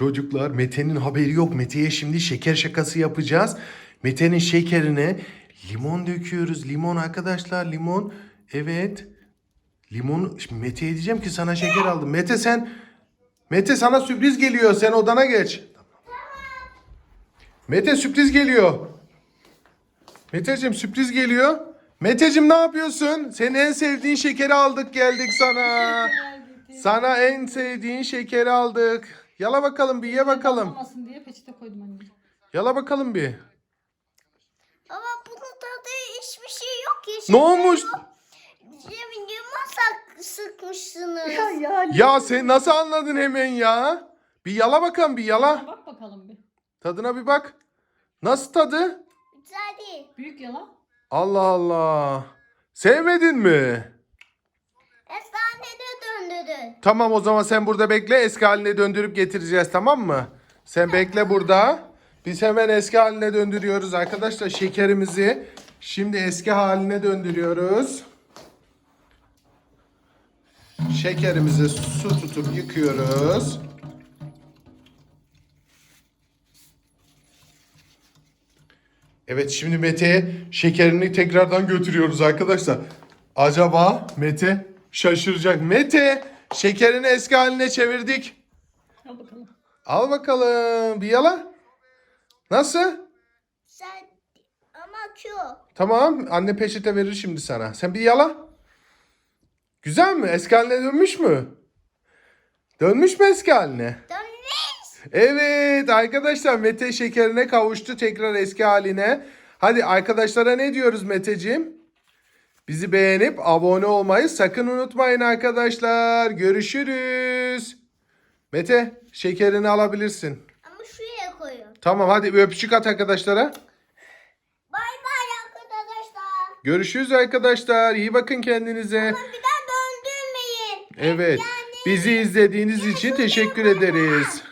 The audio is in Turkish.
Çocuklar Mete'nin haberi yok. Mete'ye şimdi şeker şakası yapacağız. Mete'nin şekerine limon döküyoruz. Limon arkadaşlar limon. Evet. Limon. Şimdi Mete'ye diyeceğim ki sana şeker aldım. Mete sen Mete sana sürpriz geliyor. Sen odana geç. Mete sürpriz geliyor. Meteciğim sürpriz geliyor. Meteciğim ne yapıyorsun? Senin en sevdiğin şekeri aldık geldik sana. Sana en sevdiğin şekeri aldık. Yala bakalım bir ye bakalım. Olmasın diye peçete koydum anne. Yala bakalım bir. Ama bunun tadı hiçbir şey yok ki. Ne olmuş? Limon sak- sıkmışsınız. ya. Ya sen nasıl anladın hemen ya? Bir yala bakalım bir yala. Bak bakalım bir. Tadına bir bak. Nasıl tadı? Güzel değil. Büyük yala. Allah Allah. Sevmedin mi? Tamam o zaman sen burada bekle. Eski haline döndürüp getireceğiz tamam mı? Sen bekle burada. Biz hemen eski haline döndürüyoruz arkadaşlar şekerimizi. Şimdi eski haline döndürüyoruz. Şekerimizi su tutup yıkıyoruz. Evet şimdi Mete'ye şekerini tekrardan götürüyoruz arkadaşlar. Acaba Mete şaşıracak. Mete şekerini eski haline çevirdik. Al bakalım. Al bakalım bir yala. Nasıl? Sen ama Q. Tamam anne peçete verir şimdi sana. Sen bir yala. Güzel mi? Eski haline dönmüş mü? Dönmüş mü eski haline? Dönmüş. Evet arkadaşlar Mete şekerine kavuştu tekrar eski haline. Hadi arkadaşlara ne diyoruz Meteciğim? Bizi beğenip abone olmayı sakın unutmayın arkadaşlar. Görüşürüz. Mete şekerini alabilirsin. Ama şuraya koyun. Tamam hadi bir öpücük at arkadaşlara. Bay bay arkadaşlar. Görüşürüz arkadaşlar. İyi bakın kendinize. Bir daha döndürmeyin. Evet. Bizi izlediğiniz için teşekkür ederiz.